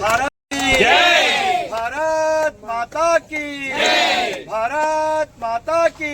Para माता की भारत माता की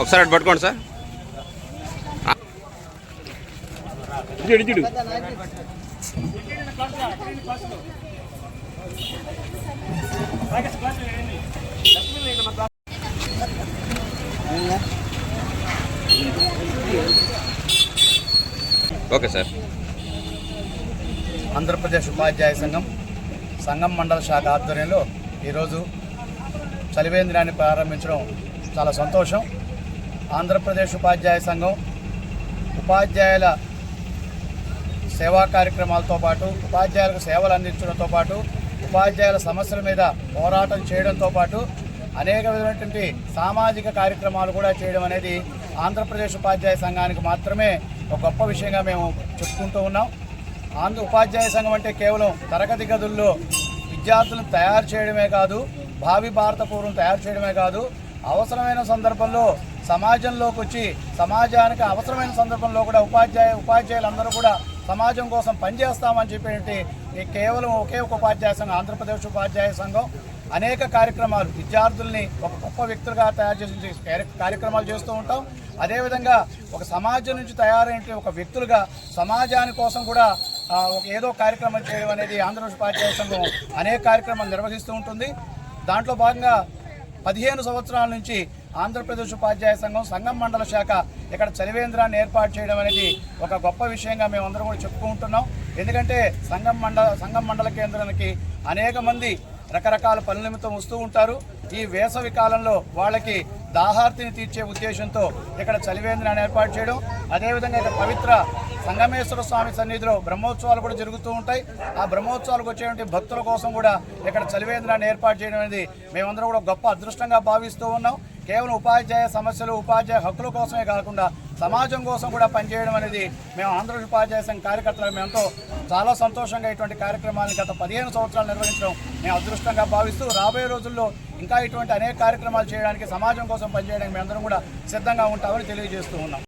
ఒకసారి అటు పట్టుకోండి సార్. Okay sir. ఆంధ్రప్రదేశ్ ఉపాధ్యాయ సంఘం సంఘం మండల శాఖ ఆధ్వర్యంలో ఈరోజు చలివేంద్రాన్ని ప్రారంభించడం చాలా సంతోషం. ఆంధ్రప్రదేశ్ ఉపాధ్యాయ సంఘం ఉపాధ్యాయుల సేవా కార్యక్రమాలతో పాటు ఉపాధ్యాయులకు సేవలు అందించడంతో పాటు ఉపాధ్యాయుల సమస్యల మీద పోరాటం చేయడంతో పాటు అనేక విధమైనటువంటి సామాజిక కార్యక్రమాలు కూడా చేయడం అనేది ఆంధ్రప్రదేశ్ ఉపాధ్యాయ సంఘానికి మాత్రమే ఒక గొప్ప విషయంగా మేము చెప్పుకుంటూ ఉన్నాం. ఆంధ్ర ఉపాధ్యాయ సంఘం అంటే కేవలం తరగతి గదుల్లో విద్యార్థులను తయారు చేయడమే కాదు భావి భారత పూర్వం తయారు చేయడమే కాదు అవసరమైన సందర్భంలో సమాజంలోకి వచ్చి సమాజానికి అవసరమైన సందర్భంలో కూడా ఉపాధ్యాయ ఉపాధ్యాయులందరూ కూడా సమాజం కోసం పనిచేస్తామని చెప్పినట్టు ఈ కేవలం ఒకే ఒక ఉపాధ్యాయ సంఘం ఆంధ్రప్రదేశ్ ఉపాధ్యాయ సంఘం. అనేక కార్యక్రమాలు విద్యార్థుల్ని ఒక గొప్ప వ్యక్తులుగా తయారు చేసే కార్యక్రమాలు చేస్తూ ఉంటాం. అదేవిధంగా ఒక సమాజం నుంచి తయారైన ఒక వ్యక్తులుగా సమాజాని కోసం కూడా ఒక ఏదో కార్యక్రమం చేయడం అనేది ఆంధ్రప్రదేశ్ ఉపాధ్యాయ సంఘం అనేక కార్యక్రమాలు నిర్వహిస్తూ ఉంటుంది. దాంట్లో భాగంగా పదిహేను సంవత్సరాల నుంచి ఆంధ్రప్రదేశ్ ఉపాధ్యాయ సంఘం సంఘం మండల శాఖ ఇక్కడ చలివేంద్రాన్ని ఏర్పాటు చేయడం అనేది ఒక గొప్ప విషయంగా మేమందరం కూడా చెప్పుకుంటున్నాం. ఎందుకంటే సంఘం మండల సంఘం మండల కేంద్రానికి అనేక మంది రకరకాల పనుల నిమిత్తం వస్తూ ఉంటారు. ఈ వేసవి కాలంలో వాళ్ళకి దాహార్తిని తీర్చే ఉద్దేశంతో ఇక్కడ చలివేంద్రాన్ని ఏర్పాటు చేయడం. అదేవిధంగా ఇక్కడ పవిత్ర సంగమేశ్వర స్వామి సన్నిధిలో బ్రహ్మోత్సవాలు కూడా జరుగుతూ ఉంటాయి. ఆ బ్రహ్మోత్సవాలకు వచ్చేటువంటి భక్తుల కోసం కూడా ఇక్కడ చలివేంద్రాన్ని ఏర్పాటు చేయడం అనేది మేమందరం కూడా గొప్ప అదృష్టంగా భావిస్తూ ఉన్నాం. కేవలం ఉపాధ్యాయ సమస్యలు ఉపాధ్యాయ హక్కుల కోసమే కాకుండా సమాజం కోసం కూడా పనిచేయడం అనేది మేము ఆంధ్రప్రదేశ్ ఉపాధ్యాయ సంఘ కార్యకర్తలు మేమెంతో చాలా సంతోషంగా ఇటువంటి కార్యక్రమాలను గత పదిహేను సంవత్సరాలు నిర్వహించడం మేము అదృష్టంగా భావిస్తూ రాబోయే రోజుల్లో ఇంకా ఇటువంటి అనేక కార్యక్రమాలు చేయడానికి సమాజం కోసం పనిచేయడానికి మేమందరం కూడా సిద్ధంగా ఉంటామని తెలియజేస్తూ ఉన్నాం.